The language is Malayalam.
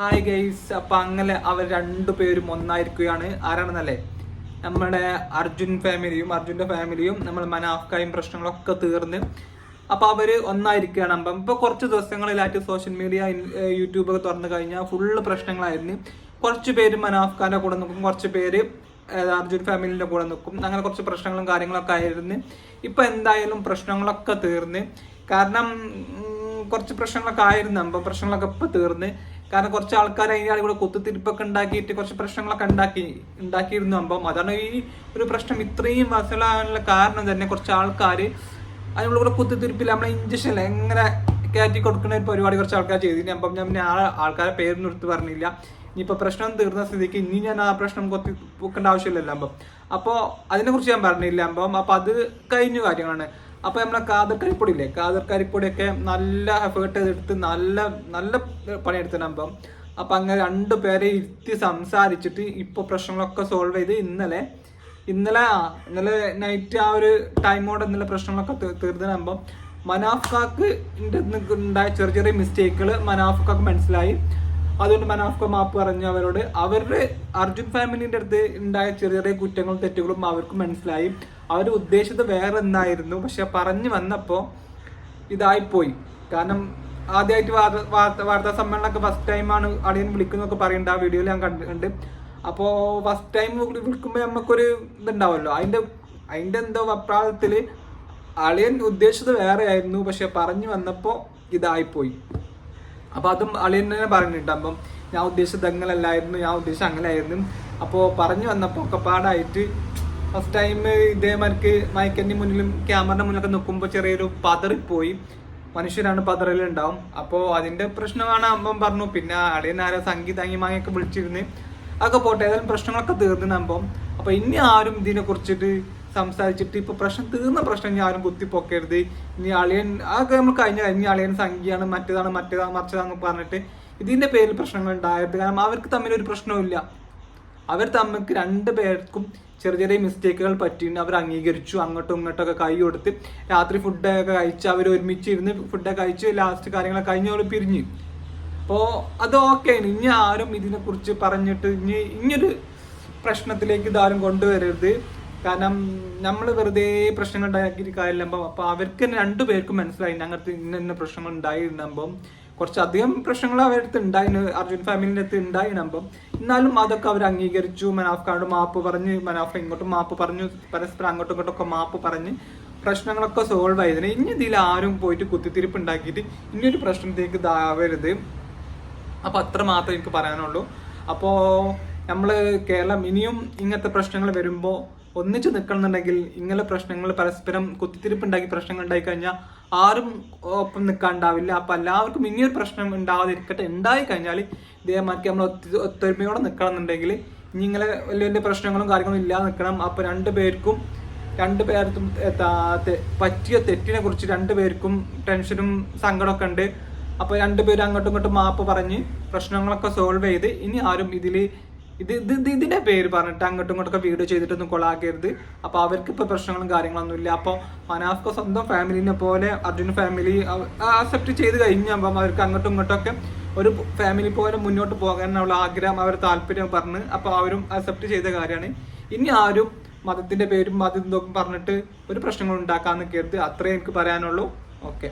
ഹായ് ഗൈസ് അപ്പൊ അങ്ങനെ അവർ രണ്ടുപേരും ഒന്നായിരിക്കുകയാണ്. ആരാണെന്നല്ലേ? നമ്മുടെ അർജുൻ ഫാമിലിയും അർജുന്റെ ഫാമിലിയും നമ്മൾ മനാഫ്കായും പ്രശ്നങ്ങളൊക്കെ തീർന്ന്. അപ്പൊ അവർ ഒന്നായിരിക്കുകയാണ് അപ്പം. ഇപ്പൊ കുറച്ച് ദിവസങ്ങളിലായിട്ട് സോഷ്യൽ മീഡിയ യൂട്യൂബ് ഒക്കെ തുറന്നു കഴിഞ്ഞാൽ ഫുള്ള് പ്രശ്നങ്ങളായിരുന്നു. കുറച്ച് പേര് മനാഫ്ഖാന്റെ കൂടെ നിൽക്കും കുറച്ച് പേര് അർജുൻ ഫാമിലിന്റെ കൂടെ നിൽക്കും. അങ്ങനെ കുറച്ച് പ്രശ്നങ്ങളും കാര്യങ്ങളൊക്കെ ആയിരുന്നു. ഇപ്പൊ എന്തായാലും പ്രശ്നങ്ങളൊക്കെ തീർന്ന്. കാരണം കുറച്ച് പ്രശ്നങ്ങളൊക്കെ ആയിരുന്നു. അപ്പൊ പ്രശ്നങ്ങളൊക്കെ ഇപ്പൊ തീർന്ന്. കാരണം കുറച്ച് ആൾക്കാർ അതിന്റെ ഇവിടെ കുത്തിത്തിരിപ്പൊക്കെ ഉണ്ടാക്കിയിട്ട് കുറച്ച് പ്രശ്നങ്ങളൊക്കെ ഉണ്ടാക്കി ഉണ്ടാക്കിയിരുന്നു അപ്പം. അതാണ് ഈ ഒരു പ്രശ്നം ഇത്രയും വസലാകാനുള്ള കാരണം തന്നെ കുറച്ച് ആൾക്കാർ അതിനുള്ള കൂടെ കുത്തിത്തിരിപ്പിൽ നമ്മളെ ഇഞ്ചക്ഷൻ എങ്ങനെ കയറ്റി കൊടുക്കുന്ന ഒരു പരിപാടി കുറച്ച് ആൾക്കാർ ചെയ്തിരുന്നു അപ്പം ഞാൻ പിന്നെ ആ ആൾക്കാരെ പേരൊന്നും എടുത്ത് പറഞ്ഞില്ല. ഇനിയിപ്പോൾ പ്രശ്നം തീർന്ന സ്ഥിതിക്ക് ഇനി ഞാൻ ആ പ്രശ്നം കൊത്തി പൊക്കേണ്ട ആവശ്യമില്ലല്ലോ അപ്പം. അപ്പോൾ അതിനെക്കുറിച്ച് ഞാൻ പറഞ്ഞില്ല അപ്പം. അപ്പം അത് കഴിഞ്ഞ കാര്യങ്ങളാണ്. അപ്പോൾ നമ്മളെ കാതർ കരിപ്പൊടി ഇല്ലേ കാതർ കരിപ്പൊടിയൊക്കെ നല്ല എഫേർട്ട് ചെയ്തെടുത്ത് നല്ല നല്ല പണിയെടുത്തിട്ടാകുമ്പം അപ്പം. അങ്ങനെ രണ്ട് പേരെ ഇരുത്തി സംസാരിച്ചിട്ട് ഇപ്പോൾ പ്രശ്നങ്ങളൊക്കെ സോൾവ് ചെയ്ത് ഇന്നലെ ഇന്നലെ ഇന്നലെ നൈറ്റ് ആ ഒരു ടൈമോടെ ഇന്നലെ പ്രശ്നങ്ങളൊക്കെ തീർന്നതാകുമ്പം മനാഫ് കാക്ക് ഉണ്ടായ ചെറിയ ചെറിയ മിസ്റ്റേക്കുകൾ മനാഫ് കാക്ക് മനസ്സിലായി. അതുകൊണ്ട് മനാഫ്ക മാപ്പ് പറഞ്ഞു അവരോട് അവരുടെ അർജുൻ ഫാമിലിന്റെ അടുത്ത് ഉണ്ടായ ചെറിയ ചെറിയ കുറ്റങ്ങളും തെറ്റുകളും അവർക്ക് മനസ്സിലായി. അവർ ഉദ്ദേശിച്ചത് വേറെ എന്തായിരുന്നു പക്ഷെ പറഞ്ഞു വന്നപ്പോൾ ഇതായിപ്പോയി. കാരണം ആദ്യമായിട്ട് വാർത്ത വാർത്ത സമ്മേളനമൊക്കെ ഫസ്റ്റ് ടൈമാണ് അടിയൻ വിളിക്കുന്നൊക്കെ പറയുന്നുണ്ട്. ആ വീഡിയോയിൽ ഞാൻ കണ്ടിട്ടുണ്ട്. അപ്പോൾ ഫസ്റ്റ് ടൈം വിളിക്കുമ്പോൾ നമുക്കൊരു ഇതുണ്ടാവുമല്ലോ അതിന്റെ അതിന്റെ എന്തോ അഭിപ്രായത്തിൽ അളിയൻ ഉദ്ദേശിച്ചത് വേറെ ആയിരുന്നു പക്ഷെ പറഞ്ഞു വന്നപ്പോൾ ഇതായിപ്പോയി. അപ്പൊ അതും അളിയൻ തന്നെ പറഞ്ഞിട്ട് അപ്പം ഞാൻ ഉദ്ദേശിച്ചത് അങ്ങനല്ലായിരുന്നു ഞാൻ ഉദ്ദേശിച്ചത് അങ്ങനെയായിരുന്നു. അപ്പോൾ പറഞ്ഞു വന്നപ്പോൾ ഒക്കെ പാടായിട്ട് ഫസ്റ്റ് ടൈം ഇതേമാർക്ക് മയക്കന്റെ മുന്നിലും ക്യാമറയുടെ മുന്നിലൊക്കെ നിൽക്കുമ്പോൾ ചെറിയൊരു പതറിപ്പോയി മനുഷ്യരാണ് പതറലുണ്ടാവും. അപ്പോൾ അതിന്റെ പ്രശ്നമാണ് അമ്പം പറഞ്ഞു. പിന്നെ അളിയൻ ആരോ സംഗീതാംഗിമാങ്ങിയൊക്കെ വിളിച്ചിരുന്ന്. അതൊക്കെ പോട്ടെ ഏതായാലും പ്രശ്നങ്ങളൊക്കെ തീർന്നിനാകുമ്പം അപ്പോൾ ഇനി ആരും ഇതിനെ കുറിച്ചിട്ട് സംസാരിച്ചിട്ട് ഇപ്പൊ പ്രശ്നം തീർന്ന പ്രശ്നം ഇനി ആരും കുത്തിപ്പൊക്കരുത്. ഇനി അളിയൻ അതൊക്കെ നമ്മൾ കഴിഞ്ഞ ഇനി അളിയൻ സംഖ്യയാണ് മറ്റേതാണ് മറ്റേതാണ് മറിച്ചതാന്ന് പറഞ്ഞിട്ട് ഇതിന്റെ പേരിൽ പ്രശ്നങ്ങൾ ഉണ്ടായത്. കാരണം അവർക്ക് തമ്മിൽ ഒരു പ്രശ്നവുമില്ല അവർ തമ്മിൽ രണ്ട് പേർക്കും ചെറിയ ചെറിയ മിസ്റ്റേക്കുകൾ പറ്റിയിട്ട് അവർ അംഗീകരിച്ചു. അങ്ങോട്ടും ഇങ്ങോട്ടൊക്കെ കൈ കൊടുത്ത് രാത്രി ഫുഡൊക്കെ കഴിച്ച് അവർ ഒരുമിച്ച് ഇരുന്ന് ഫുഡൊക്കെ കഴിച്ച് ലാസ്റ്റ് കാര്യങ്ങളൊക്കെ കഴിഞ്ഞ പിരിഞ്ഞു. അപ്പോൾ അത് ഓക്കെയാണ് ഇനി ആരും ഇതിനെക്കുറിച്ച് പറഞ്ഞിട്ട് ഇനി ഇനിയൊരു പ്രശ്നത്തിലേക്ക് ഇതാരും കൊണ്ടുവരരുത്. കാരണം നമ്മൾ വെറുതെ പ്രശ്നങ്ങൾ ഉണ്ടാക്കി കാര്യമില്ല അപ്പോൾ അവർക്ക് തന്നെ രണ്ടുപേർക്കും മനസ്സിലായി ഞങ്ങൾക്ക് ഇന്ന ഇന്ന പ്രശ്നങ്ങൾ ഉണ്ടായിരുന്നപ്പം കുറച്ചധികം പ്രശ്നങ്ങൾ അവരുടെ അടുത്ത് ഉണ്ടായിരുന്നു. അർജുൻ ഫാമിലിന്റെ അടുത്ത് ഉണ്ടായിരുന്നപ്പം എന്നാലും അതൊക്കെ അവർ അംഗീകരിച്ചു. മനാഫ്ക്കാരോട് മാപ്പ് പറഞ്ഞ് മനാഫ് ഇങ്ങോട്ടും മാപ്പ് പറഞ്ഞു പരസ്പരം അങ്ങോട്ടും ഇങ്ങോട്ടും ഒക്കെ മാപ്പ് പറഞ്ഞ് പ്രശ്നങ്ങളൊക്കെ സോൾവ് ആയതിന് ഇനി ഇതിൽ ആരും പോയിട്ട് കുത്തിത്തിരിപ്പ് ഉണ്ടാക്കിയിട്ട് ഇനിയൊരു പ്രശ്നത്തേക്ക് ഇതാവരുത് അപ്പോൾ അത്ര മാത്രമേ എനിക്ക് പറയാനുള്ളൂ. അപ്പോൾ നമ്മൾ കേരളം ഇനിയും ഇങ്ങനത്തെ പ്രശ്നങ്ങൾ വരുമ്പോൾ ഒന്നിച്ച് നിൽക്കണമെന്നുണ്ടെങ്കിൽ ഇങ്ങനെ പ്രശ്നങ്ങൾ പരസ്പരം കുത്തിത്തിരിപ്പുണ്ടാക്കി പ്രശ്നങ്ങൾ ഉണ്ടായി കഴിഞ്ഞാൽ ആരും ഒപ്പം നിൽക്കാണ്ടാവില്ല. അപ്പം എല്ലാവർക്കും ഇനിയൊരു പ്രശ്നം ഉണ്ടാവാതിരിക്കട്ടെ. ഉണ്ടായി കഴിഞ്ഞാൽ ഇതേമാതിരി നമ്മൾ ഒത്തി ഒത്തൊരുമയോടെ നിൽക്കണമെന്നുണ്ടെങ്കിൽ ഇനി ഇങ്ങനെ വലിയ വലിയ പ്രശ്നങ്ങളും കാര്യങ്ങളും ഇല്ലാതെ നിൽക്കണം. അപ്പോൾ രണ്ട് പേർക്കും രണ്ട് പേർക്കും പറ്റിയ തെറ്റിനെ കുറിച്ച് രണ്ട് പേർക്കും ടെൻഷനും സങ്കടമൊക്കെ ഉണ്ട്. അപ്പൊ രണ്ടുപേരും അങ്ങോട്ടും ഇങ്ങോട്ടും മാപ്പ് പറഞ്ഞ് പ്രശ്നങ്ങളൊക്കെ സോൾവ് ചെയ്ത് ഇനി ആരും ഇതിൽ ഇത് ഇത് ഇത് ഇതിന്റെ പേര് പറഞ്ഞിട്ട് അങ്ങോട്ടും ഇങ്ങോട്ടൊക്കെ വീഡിയോ ചെയ്തിട്ടൊന്നും കൊളാക്കരുത്. അപ്പൊ അവർക്ക് ഇപ്പൊ പ്രശ്നങ്ങളും കാര്യങ്ങളൊന്നും ഇല്ല അപ്പൊ മനാഫ്ക സ്വന്തം ഫാമിലിനെ പോലെ അർജുൻ ഫാമിലി അക്സെപ്റ്റ് ചെയ്ത് കഴിഞ്ഞപ്പം അവർക്ക് അങ്ങോട്ടും ഇങ്ങോട്ടൊക്കെ ഒരു ഫാമിലി പോലെ മുന്നോട്ട് പോകാനുള്ള ആഗ്രഹം അവർ താല്പര്യം പറഞ്ഞ് അപ്പോൾ അവരും അക്സെപ്റ്റ് ചെയ്ത കാര്യമാണ്. ഇനി ആരും മതത്തിന്റെ പേരും മതം പറഞ്ഞിട്ട് ഒരു പ്രശ്നങ്ങൾ ഉണ്ടാക്കാൻ നിൽക്കരുത്. അത്രേ എനിക്ക് പറയാനുള്ളൂ. ഓക്കെ